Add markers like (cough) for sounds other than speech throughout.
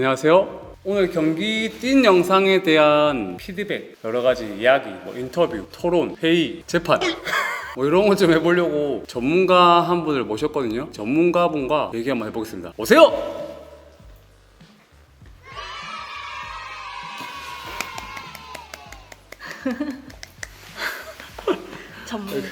안녕하세요. 오늘 경기 뛴 영상에 대한 피드백, 여러 가지 이야기, 뭐 인터뷰, 토론, 회의, 재판 뭐 이런 것 좀 해보려고 전문가 한 분을 모셨거든요. 전문가 분과 얘기 한번 해보겠습니다. 오세요. (laughs) 전문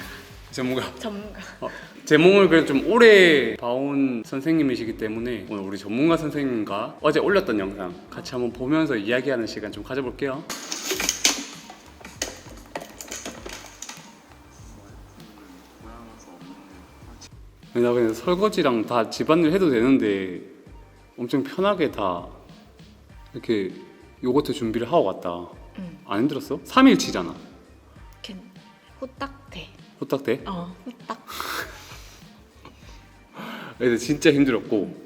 전문가. 전문가 어, 제 몸을 그래도 좀 오래 봐온 선생님이시기 때문에 오늘 우리 전문가 선생님과 어제 올렸던 영상 같이 한번 보면서 이야기하는 시간 좀 가져볼게요. 나 그냥 설거지랑 다 집안일 해도 되는데 엄청 편하게 다 이렇게 요거트 준비를 하고 갔다. 응. 안 힘들었어? 3일치잖아. 걘 후딱 돼. 후딱 돼? 어 후딱. 그래서 진짜 힘들었고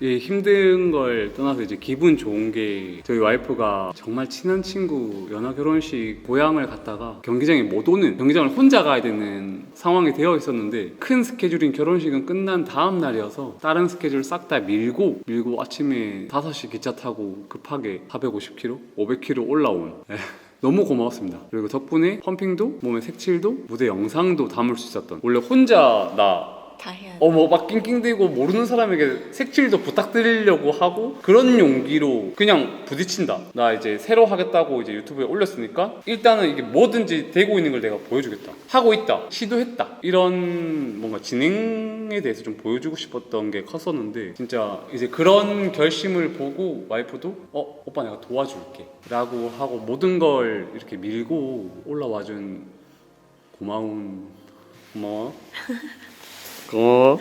이 힘든 걸 떠나서 이제 기분 좋은 게 저희 와이프가 정말 친한 친구 연하 결혼식 고향을 갔다가 경기장에 못 오는 경기장을 혼자 가야 되는 상황이 되어 있었는데 큰 스케줄인 결혼식은 끝난 다음 날이어서 다른 스케줄 싹 다 밀고 밀고 아침에 5시 기차 타고 급하게 450km, 500km 올라온 예. 너무 고마웠습니다. 그리고 덕분에 펌핑도 몸의 색칠도 무대 영상도 담을 수 있었던 원래 혼자 나 다 해야 돼. 어머 막 낑낑대고 모르는 사람에게 색칠도 부탁드리려고 하고 그런 용기로 그냥 부딪힌다. 나 이제 새로 하겠다고 이제 유튜브에 올렸으니까 일단은 이게 뭐든지 되고 있는 걸 내가 보여주겠다. 하고 있다. 시도했다. 이런 뭔가 진행에 대해서 좀 보여주고 싶었던 게 컸었는데 진짜 이제 그런 결심을 보고 와이프도 어 오빠 내가 도와줄게. 라고 하고 모든 걸 이렇게 밀고 올라와준 고마운 고마워 (laughs) 고마워.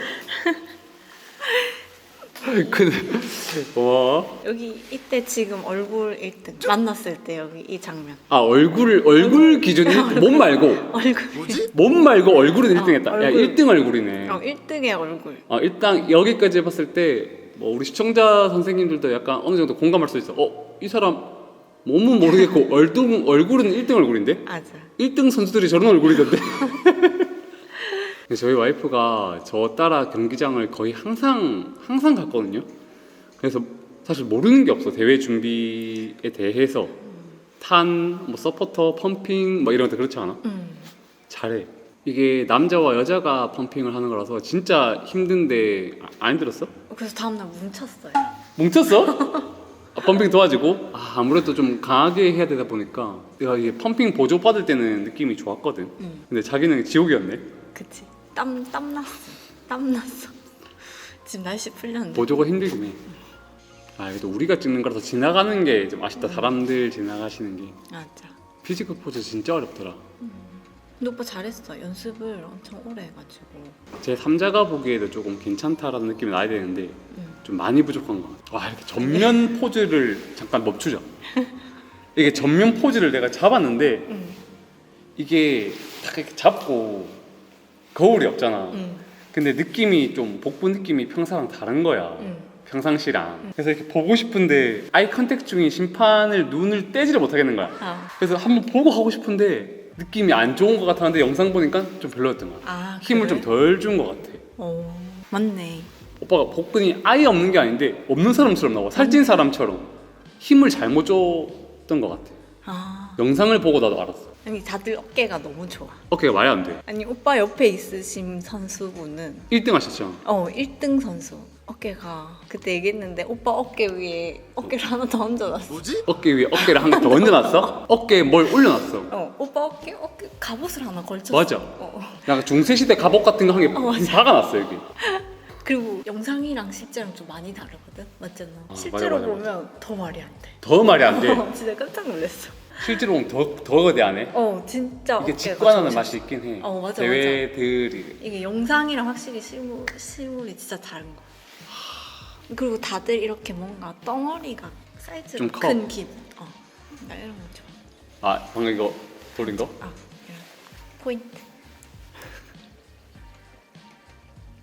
근데 (laughs) 고마워. 여기 이때 지금 얼굴 1등 만났을 때 여기 이 장면. 아 얼굴 얼굴 기준이 (laughs) 몸 말고 얼굴. 몸 말고 얼굴은 어, 1등했다. 야 얼굴. 1등 얼굴이네. 어 1등의 얼굴. 어, 일단 여기까지 해봤을 때 뭐 우리 시청자 선생님들도 약간 어느 정도 공감할 수 있어. 어 이 사람 몸은 모르겠고 (laughs) 얼굴 얼굴은 1등 얼굴인데 맞아. 1등 선수들이 저런 얼굴이던데. 저희 와이프가 저 따라 경기장을 거의 항상 항상 갔거든요. 그래서 사실 모르는 게 없어 대회 준비에 대해서 탄, 뭐 서포터, 펌핑 뭐 이런 것들 그렇지 않아? 음. 잘해. 이게 남자와 여자가 펌핑을 하는 거라서 진짜 힘든데 아, 안 힘들었어? 그래서 다음날 뭉쳤어요. 뭉쳤어? (laughs) 아, 펌핑 도와주고 아, 아무래도 좀 강하게 해야 되다 보니까 내가 이게 펌핑 보조 받을 때는 느낌이 좋았거든. 음. 근데 자기는 지옥이었네. 그치. 땀 땀 났어. 땀 났어. 지금 날씨 풀렸는데. 보조가 힘들긴 해. 아, 그래도 우리가 찍는 거라서 지나가는 게 좀 아쉽다. 사람들 지나가시는 게. 맞아. 피지컬 포즈 진짜 어렵더라. 근데 오빠 잘했어. 연습을 엄청 오래 해가지고. 제 3자가 보기에도 조금 괜찮다라는 느낌이 나야 되는데 음. 좀 많이 부족한 것 같아. 와, 이렇게 전면 (laughs) 포즈를 잠깐 멈추자. 이게 전면 포즈를 내가 잡았는데 음. 이게 딱 이렇게 잡고 거울이 없잖아. 음. 근데 느낌이 좀 복부 느낌이 평상랑 다른 거야. 음. 평상시랑. 그래서 이렇게 보고 싶은데 아이 컨택 중인 심판을 눈을 떼지를 못하겠는 거야. 아. 그래서 한번 보고 하고 싶은데 느낌이 안 좋은 것 같았는데 영상 보니까 좀 별로였던 거야. 아. 힘을 그래? 좀 덜 준 것 같아. 어. 맞네. 오빠가 복근이 아예 없는 게 아닌데 없는 사람처럼 나와. 살찐 사람처럼 힘을 잘못 줬던 것 같아. 아. 영상을 보고 나도 알았어. 아니 다들 어깨가 너무 좋아. 어깨가 말이 안 돼. 아니 오빠 옆에 있으신 선수분은 1등 하셨죠? 어 1등 선수 어깨가 그때 얘기했는데 오빠 어깨 위에 어깨를 하나 더 얹어놨어. 어깨 위에 어깨를 한 개 더 얹어놨어? 어깨에 뭘 올려놨어? 어 오빠 어깨 어깨 갑옷을 하나 걸쳤어. 맞아. 어. 약간 중세시대 갑옷 같은 거 한개 어, 맞아. 박아놨어 여기. (laughs) 그리고 영상이랑 실제랑 좀 많이 다르거든. 맞잖아. 아, 실제로 맞아, 맞아, 보면 더 말이 안 돼. 더 말이 안 돼. 어, (laughs) 진짜 깜짝 놀랐어. 실제로 보면 더 더 거대 안 해. 어 진짜 이게 어깨가 직관하는 좋으셔. 맛이 있긴 해. 어, 맞아, 대회들이 이게 영상이랑 확실히 실물 실물이 진짜 다른 거. 그리고 다들 이렇게 뭔가 덩어리가 사이즈가 좀 커. 큰 긴. 어. 나 이런 거 좋아. 아 방금 이거 돌린 거? 아 이런 포인트.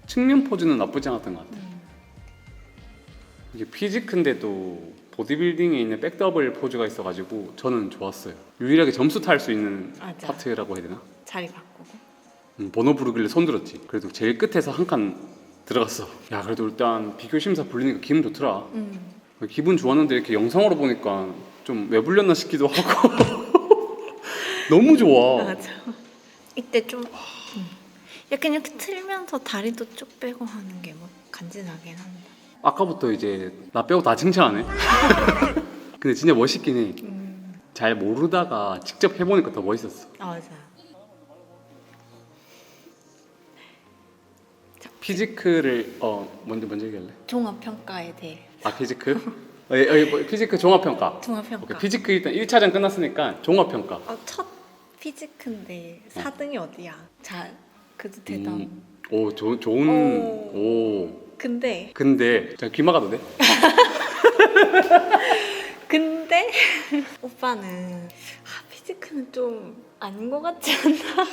측면 포즈는 나쁘지 않았던 것 같아. 음. 이게 피지크인데도 보디빌딩에 있는 백더블 포즈가 있어가지고 저는 좋았어요. 유일하게 점수 탈 수 있는 맞아. 파트라고 해야 되나? 자리 바꾸고. 음, 번호 부르길래 손 들었지. 그래도 제일 끝에서 한 칸 들어갔어. 야 그래도 일단 비교 심사 불리니까 기분 좋더라. 음. 기분 좋았는데 이렇게 영상으로 보니까 좀 왜 불렸나 싶기도 하고 (laughs) 너무 좋아. 맞아. 이때 좀 음. 약간 이렇게 틀면서 다리도 쭉 빼고 하는 게 뭐 간지나긴 한다. 아까부터 이제 나 빼고 다 칭찬하네. (laughs) 근데 진짜 멋있긴 해. 음. 잘 모르다가 직접 해보니까 더 멋있었어. 아 맞아. 피지크를 어 먼저 먼저 얘기할래? 종합 평가에 대해. 아 피지크? (laughs) 어, 예, 어, 뭐, 피지크 종합 평가. 종합 평가. 오케이, 피지크 일단 1차전 끝났으니까 종합 평가. 어, 첫 피지크인데 4등이 어 디야? 잘 그래도 대단. 음, 오 조, 좋은 오. 오. 근데 근데 자 귀마가도 돼? 근데 (laughs) 오빠는 아, 피지크는 좀 아닌 것 같지 않나?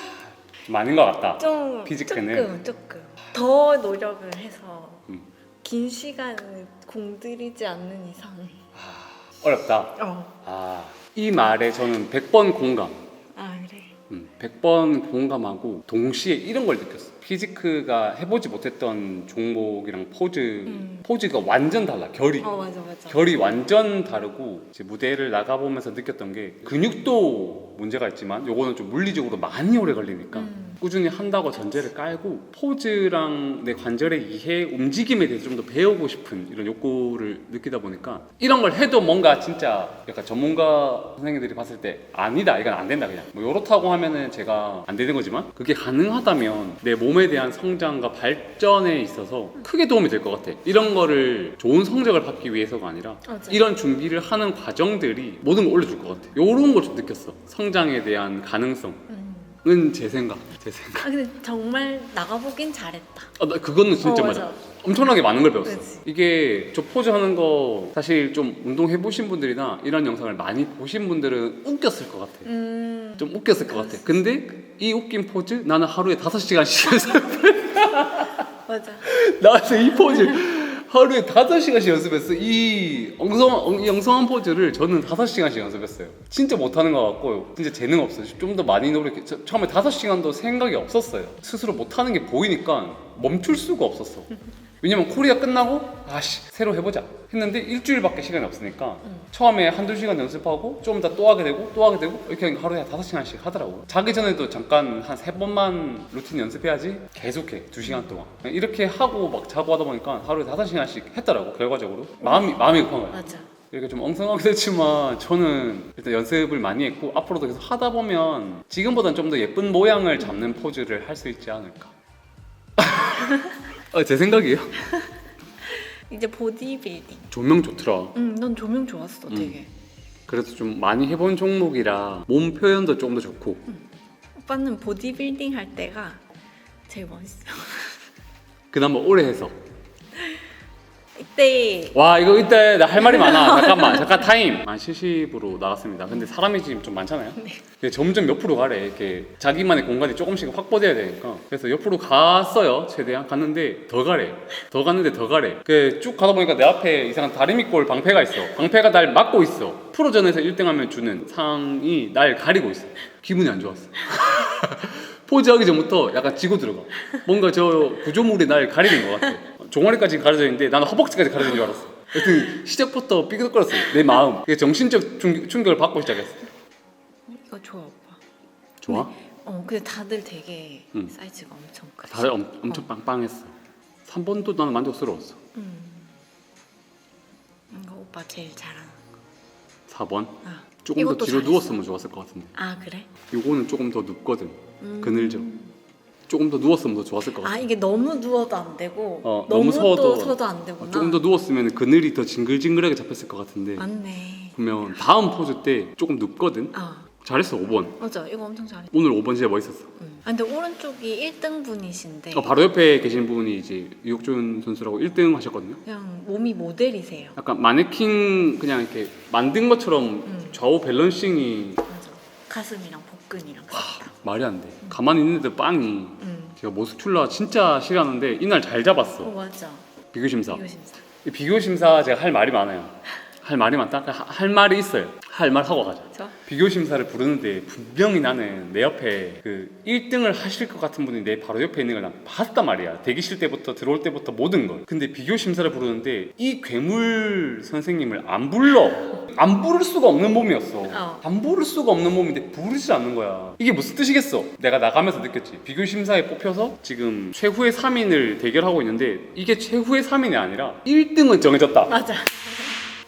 좀 아닌 것 같다. 좀 피지크는? 조금 조금 더 노력을 해서 음. 긴 시간을 공들이지 않는 이상 어렵다. 어. 아, 이 말에 저는 100번 공감. 아 그래 음, 100번 공감하고 동시에 이런 걸 느꼈어. 피지크가 해보지 못했던 종목이랑 포즈, 음. 포즈가 완전 달라. 결이. 어 맞아 맞아 결이 완전 다르고 이제 무대를 나가보면서 느꼈던 게 근육도 문제가 있지만 요거는 좀 물리적으로 많이 오래 걸리니까 음. 꾸준히 한다고 전제를 깔고 포즈랑 내 관절의 이해, 움직임에 대해서 좀 더 배우고 싶은 이런 욕구를 느끼다 보니까 이런 걸 해도 뭔가 진짜 약간 전문가 선생님들이 봤을 때 아니다 이건 안 된다 그냥. 뭐 요렇다고 하면은 제가 안 되는 거지만 그게 가능하다면 내 몸에 대한 성장과 발전에 있어서 크게 도움이 될 것 같아. 이런 거를 좋은 성적을 받기 위해서가 아니라 맞아. 이런 준비를 하는 과정들이 모든 걸 올려줄 것 같아. 요런 걸 좀 느꼈어. 성장에 대한 가능성은 음. 제 생각 제 생각 아 근데 정말 나가보긴 잘했다 아, 나 그거는 진짜 어, 맞아. 맞아. 엄청나게 많은 걸 배웠어. 그치. 이게 저 포즈 하는 거 사실 좀 운동 해 보신 분들이나 이런 영상을 많이 보신 분들은 웃겼을 것 같아. 음 좀 웃겼을 것 같아. 근데 이 웃긴 포즈 나는 하루에 다섯 시간씩 연습. (laughs) 맞아 나와서 이 포즈 하루에 다섯 시간씩 연습했어. 이 엉성 이 엉성한 포즈를 저는 다섯 시간씩 연습했어요. 진짜 못하는 것 같고 진짜 재능 없어요. 좀 더 많이 노력해. 저- 처음에 다섯 시간도 생각이 없었어요. 스스로 못하는 게 보이니까 멈출 수가 없었어. 왜냐면 코리아 끝나고 아씨 새로 해보자. 했는데 일주일밖에 시간이 없으니까 음. 처음에 한두 시간 연습하고 좀 이따 또 하게 되고 또 하게 되고 이렇게 하루에 다섯 시간씩 하더라고 자기 전에도 잠깐 한 세 번만 루틴 연습해야지 계속해 두 시간 동안. 이렇게 하고 막 자고 하다 보니까 하루에 다섯 시간씩 했더라고 결과적으로. 마음이 마음이 급한 거야. 맞아. 이렇게 좀 엉성하게 됐지만 저는 일단 연습을 많이 했고 앞으로도 계속 하다 보면 지금보다는 좀 더 예쁜 모양을 잡는 포즈를 할 수 있지 않을까 (laughs) 아, 제 생각이에요. (laughs) 이제 보디빌딩. 조명 좋더라. 응넌 조명 좋았어 음. 되게. 그래서 좀 많이 해본 종목이라 몸 표현도 좀더 좋고. 오빠는 보디빌딩 할 때가 제일 멋있어. (laughs) 그나마 오래 해서 이때. 와 이거 이때 나 할 말이 많아. 잠깐만 잠깐 타임. 만 70으로 나갔습니다. 근데 사람이 지금 좀 많잖아요. 근데 점점 옆으로 가래. 이렇게 자기만의 공간이 조금씩 확보돼야 되니까. 그래서 옆으로 갔어요 최대한. 갔는데 더 가래. 더 갔는데 더 가래. 그쭉 가다 보니까 내 앞에 이상한 다리미골 방패가 있어. 방패가 날 막고 있어. 프로전에서 1등하면 주는 상이 날 가리고 있어. 기분이 안 좋았어. (laughs) 포즈하기 전부터 약간 지고 들어가. 뭔가 저 구조물이 날 가리는 것 같아 종아리까지 가려져 있는데 나는 허벅지까지 가려진 줄 알았어 여튼 시작부터 삐그덕거렸어 내 마음 그게 정신적 충- 충격을 받고 시작했어 이거 좋아 오빠 좋아? 어 근데 다들 되게 음. 사이즈가 엄청 크지 다들 엄, 엄청 빵빵했어 3번도 나는 만족스러웠어 음. 이거 오빠 제일 잘하는 4번 아 조금 더 이것도 뒤로 잘했어. 누웠으면 좋았을 것 같은데 아 그래? 요거는 조금 더 눕거든 음. 그늘져 조금 더 누웠으면 더 좋았을 것 같아 아 이게 너무 누워도 안 되고 어, 너무, 너무 서도- 또 서도 안 되구나. 조금 더 누웠으면 그늘이 더 징글징글하게 잡혔을 것 같은데 맞네. 그러면 다음 포즈 때 조금 눕거든? 아 잘했어 5번. 맞아 이거 엄청 잘해 오늘 5번 진짜 멋있었어. 음. 아 근데 오른쪽이 1등 분이신데 어, 바로 옆에 계신 분이 이제 유혁준 선수라고 1등 하셨거든요. 그냥 몸이 모델이세요. 약간 마네킹 그냥 이렇게 만든 것처럼 음. 좌우 밸런싱이 맞아. 가슴이랑 복근이랑 싹다 말이 안 돼. 가만히 있는데 빵이 음. 제가 모스큘라 진짜 싫어하는데 이날 잘어 잡았어. 맞아 비교 심사. 이거 심사 이 비교 심사 제가 할 말이 많아요. 할 말이 많다. 하- 할 말이 있어요. 할 말 하고 가자. 저 비교 심사를 부르는데 분명히 나는 내 옆에 그 1등을 하실 것 같은 분이 내 바로 옆에 있는 걸 난 봤단 말이야. 대기실 때부터 들어올 때부터 모든 걸. 근데 비교 심사를 부르는데 이 괴물 선생님을 안 불러. 안 부를 수가 없는 몸이었어. 어. 안 부를 수가 없는 몸인데 부르지 않는 거야. 이게 무슨 뜻이겠어? 내가 나가면서 느꼈지. 비교 심사에 뽑혀서 지금 최후의 3인을 대결하고 있는데 이게 최후의 3인이 아니라 1등은 정해졌다. 맞아.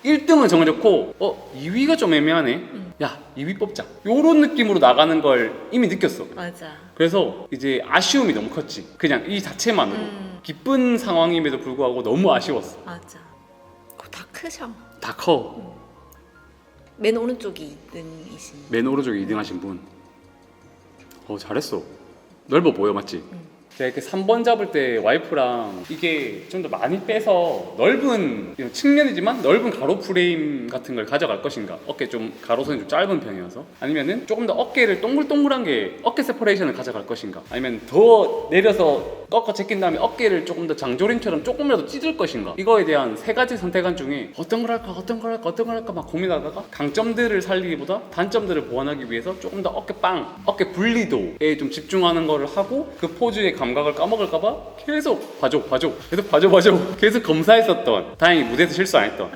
1등은 정해졌고 어 2위가 좀 애매하네 야 2위 뽑자 요런 느낌으로 나가는 걸 이미 느꼈어 맞아. 그래서 이제 아쉬움이 너무 컸지 그냥 이 자체만으로 음. 기쁜 상황임에도 불구하고 너무 아쉬웠어 맞아. 그거 다 크셔. 다 커 맨 오른쪽이 2등이신. 맨 오른쪽에 2등 하신 분 어 잘했어 넓어 보여 맞지? 제가 이렇게 3번 잡을 때 와이프랑 이게 좀 더 많이 빼서 넓은 측면이지만 넓은 가로 프레임 같은 걸 가져갈 것인가. 어깨 좀 가로선이 좀 짧은 편이어서. 아니면은 조금 더 어깨를 동글동글한 게 어깨 세퍼레이션을 가져갈 것인가. 아니면 더 내려서 꺾어 제낀 다음에 어깨를 조금 더 장조림처럼 조금이라도 찢을 것인가? 이거에 대한 세 가지 선택안 중에 어떤 걸 할까 어떤 걸 할까 어떤 걸 할까 막 고민하다가 강점들을 살리기보다 단점들을 보완하기 위해서 조금 더 어깨 빵 어깨 분리도에 좀 집중하는 거를 하고 그 포즈의 감각을 까먹을까봐 계속 봐줘 봐줘. 계속 봐줘 봐줘. 계속 검사했었던 다행히 무대에서 실수 안 했던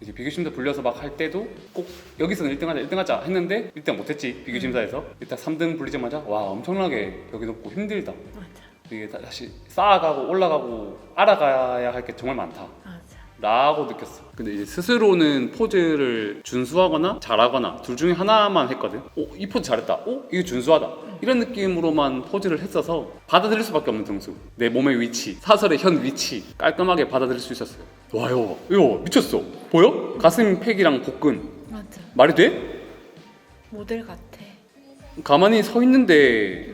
이제 비교심사 불려서 막 할 때도 꼭 여기서는 1등 하자 1등 하자 했는데 1등 못했지 비교심사에서 일단 3등 불리자마자 와 엄청나게 벽이 높고 힘들다 맞아. 이게 다- 다시 쌓아가고 올라가고 알아가야 할 게 정말 많다. 라고 느꼈어 근데 이제 스스로는 포즈를 준수하거나 잘하거나 둘 중에 하나만 했거든 오, 이 포즈 잘했다 오, 이거 준수하다 이런 느낌으로만 포즈를 했어서 받아들일 수밖에 없는 등수 내 몸의 위치 사설의 현 위치 깔끔하게 받아들일 수 있었어요 와 이거 이거 미쳤어 보여? 가슴 팩이랑 복근 맞아. 말이 돼? 모델 같아. 가만히 서 있는데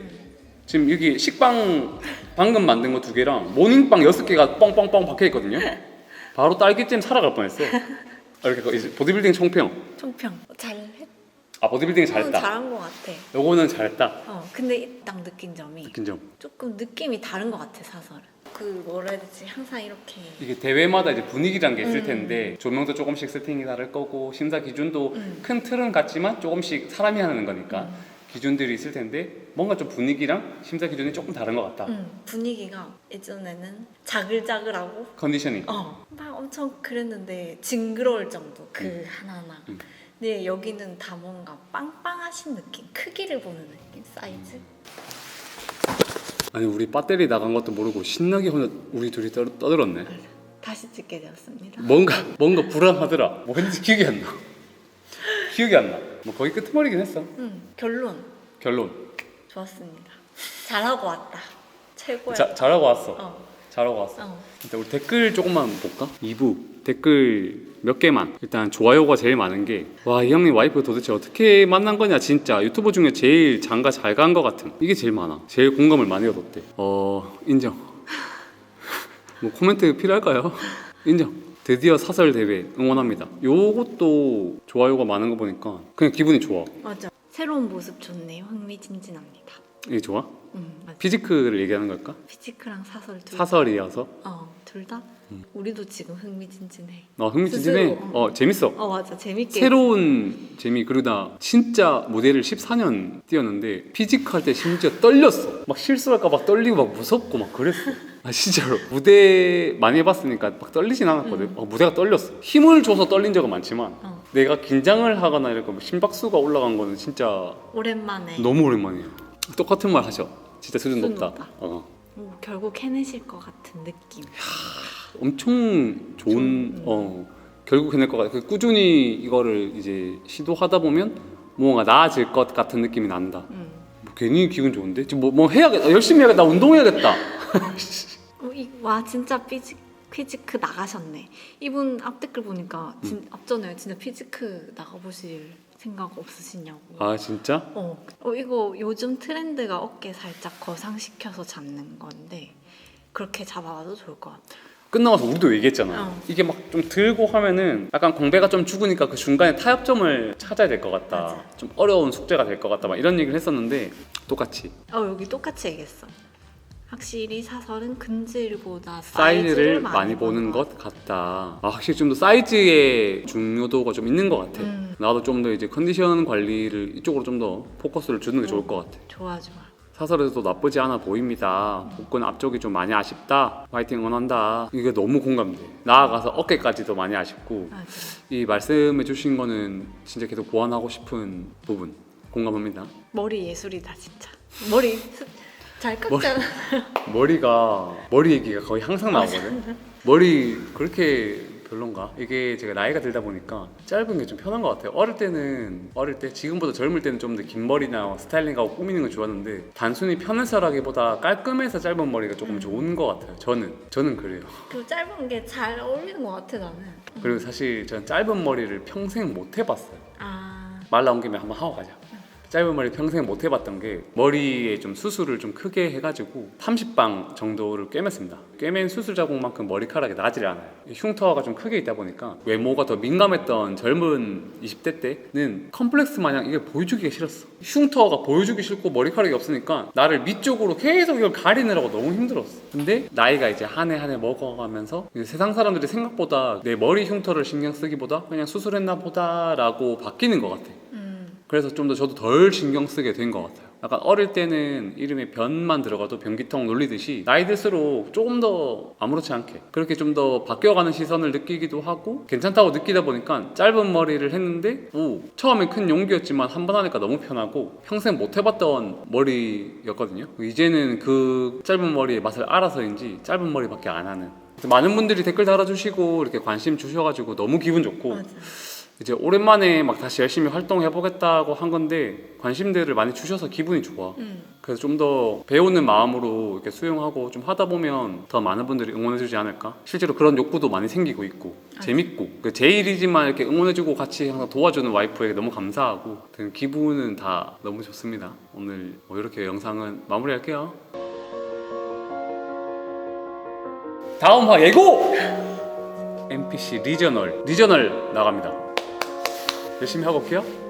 지금 여기 식빵 방금 만든 거 두 개랑 모닝빵 여섯 개가 뻥뻥뻥 박혀 있거든요. (laughs) 바로 딸기잼 사러 갈 뻔했어. 아, (laughs) 이렇게 이제 보디빌딩 총평. 총평. 잘했. 아 보디빌딩 잘했다. 잘했다. 잘한 것 같아. 요거는 잘했다. 어. 근데 딱 느낀 점이 느낀 점. 조금 느낌이 다른 것 같아 사설은. 그 뭐라 해야 되지? 항상 이렇게. 이게 대회마다 이제 분위기란 게 있을 음. 텐데 조명도 조금씩 세팅이 다를 거고 심사 기준도 음. 큰 틀은 같지만 조금씩 사람이 하는 거니까 음. 기준들이 있을 텐데 뭔가 좀 분위기랑 심사 기준이 조금 다른 것 같다. 음, 분위기가 예전에는 자글자글하고 컨디셔닝. 어, 막 엄청 그랬는데 징그러울 정도 그 하나하나. 음. 근데 여기는 다 뭔가 빵빵하신 느낌, 크기를 보는 느낌, 사이즈. 아니 우리 배터리 나간 것도 모르고 신나게 혼자 우리 둘이 떠, 떠들었네. 다시 찍게 되었습니다. 뭔가 뭔가 불안하더라. 뭐 했는지 기억이 안 나. 기억이 안 나. 뭐 거의 끄트머리긴 했어. 음, 결론 결론. 좋았습니다. 잘하고 왔다. 최고야. 자, 잘하고 왔어. 어, 잘하고 왔어. 어. 일단 우리 댓글 조금만 볼까? 2부 댓글 몇 개만. 일단 좋아요가 제일 많은 게 와 이 형님 와이프 도대체 어떻게 만난 거냐 진짜 유튜버 중에 제일 장가 잘 간 거 같은 이게 제일 많아. 제일 공감을 많이 얻었대. 어 인정. (laughs) 뭐 코멘트 필요할까요? 인정. 드디어 사설 대회 응원합니다. 요것도 좋아요가 많은 거 보니까 그냥 기분이 좋아. 맞아. 새로운 모습 좋네요. 흥미진진합니다. 이게 좋아? 음, 맞아. 피지크를 얘기하는 걸까? 피지크랑 사설 둘. 사설이어서 어, 둘 다. 우리도 지금 흥미진진해. 어 흥미진진해. 스스로, 어 재밌어. 어, 맞아. 재밌게. 새로운 재미 그리고 나 진짜 모델을 14년 뛰었는데 피지크 할때 심지어 떨렸어 막 실수할까 봐 떨리고 막 무섭고 막 그랬어 아 진짜로 무대 많이 해봤으니까 막 떨리진 않았거든 어, 무대가 떨렸어 힘을 줘서 떨린 적은 많지만 어, 내가 긴장을 하거나 이렇게 막 심박수가 올라간 거는 진짜 오랜만에. 너무 오랜만이야 똑같은 말 하셔 진짜 수준 수준 높다 높다. 어. 오, 결국 해내실 것 같은 느낌. 엄청 좋은 좋은, 어 결국 해낼 것 같아. 그 꾸준히 이거를 이제 시도하다 보면 뭔가 나아질 것 같은 느낌이 난다. 음. 뭐 괜히 기분 좋은데 지금 뭐, 뭐 해야겠다. 열심히 해야겠다. 운동해야겠다. 어, 이, 와 진짜 피지, 피지크 나가셨네. 이분 앞 댓글 보니까 진, 음. 앞전에 진짜 피지크 나가보실 생각 없으시냐고. 아 진짜? 어, 어 이거 요즘 트렌드가 어깨 살짝 거상시켜서 잡는 건데 그렇게 잡아봐도 좋을 것 같아. 끝나가서 우리도 얘기했잖아. 어. 이게 막 좀 들고 하면은 약간 공배가 좀 죽으니까 그 중간에 타협점을 찾아야 될 것 같다. 맞아. 좀 어려운 숙제가 될 것 같다. 막 이런 얘기를 했었는데 똑같이 어 여기 똑같이 얘기했어. 확실히 사설은 근질보다 사이즈를 많이 보는 것 같다. 아, 확실히 좀 더 사이즈의 중요도가 좀 있는 것 같아. 음. 나도 좀 더 이제 컨디션 관리를 이쪽으로 좀 더 포커스를 주는 게 좋을 것 같아. 좋아 좋아. 사설에서도 나쁘지 않아 보입니다. 복근 앞쪽이 좀 많이 아쉽다. 화이팅 응원한다. 이게 너무 공감돼. 나아가서 어깨까지도 많이 아쉽고 맞아. 이 말씀해 주신 거는 진짜 계속 보완하고 싶은 부분 공감합니다. 머리 예술이다 진짜. 머리 스- 잘 깎잖아. 머리가 머리 얘기가 거의 항상 나오거든. 머리 그렇게 별론가? 이게 제가 나이가 들다 보니까 짧은 게 좀 편한 것 같아요. 어릴 때는 어릴 때 지금보다 젊을 때는 좀 더 긴 머리나 스타일링하고 꾸미는 걸 좋았는데 단순히 편해서라기보다 깔끔해서 짧은 머리가 조금 좋은 것 같아요. 저는 저는 그래요. (laughs) 그 짧은 게 잘 어울리는 것 같아 나는. 그리고 사실 저는 짧은 머리를 평생 못 해봤어요. 아 말 나온 김에 한번 하고 가자. 짧은 머리 평생 못 해봤던 게 머리에 좀 수술을 좀 크게 해가지고 30방 정도를 꿰맸습니다. 꿰맨 수술 자국만큼 머리카락이 나질 않아요. 이 흉터가 좀 크게 있다 보니까 외모가 더 민감했던 젊은 20대 때는 컴플렉스 마냥 이게 보여주기가 싫었어. 흉터가 보여주기 싫고 머리카락이 없으니까 나를 밑쪽으로 계속 이걸 가리느라고 너무 힘들었어. 근데 나이가 이제 한 해 한 해 먹어가면서 세상 사람들이 생각보다 내 머리 흉터를 신경 쓰기보다 그냥 수술했나 보다라고 바뀌는 것 같아. 음. 그래서 좀 더 저도 덜 신경 쓰게 된 것 같아요. 약간 어릴 때는 이름에 변만 들어가도 변기통 놀리듯이 나이 들수록 조금 더 아무렇지 않게 그렇게 좀 더 바뀌어가는 시선을 느끼기도 하고 괜찮다고 느끼다 보니까 짧은 머리를 했는데 오 처음엔 큰 용기였지만 한 번 하니까 너무 편하고 평생 못 해봤던 머리였거든요. 이제는 그 짧은 머리의 맛을 알아서인지 짧은 머리밖에 안 하는. 많은 분들이 댓글 달아주시고 이렇게 관심 주셔가지고 너무 기분 좋고 맞아. 이제 오랜만에 막 다시 열심히 활동해 보겠다고 한 건데 관심들을 많이 주셔서 기분이 좋아. 음. 그래서 좀 더 배우는 마음으로 이렇게 수용하고 좀 하다 보면 더 많은 분들이 응원해주지 않을까. 실제로 그런 욕구도 많이 생기고 있고 재밌고 그제 일이지만 이렇게 응원해주고 같이 항상 도와주는 와이프에게 너무 감사하고 그 기분은 다 너무 좋습니다. 오늘 뭐 이렇게 영상은 마무리할게요. 다음 화 예고! (laughs) NPC 리저널 리저널 나갑니다. 열심히 하고 올게요.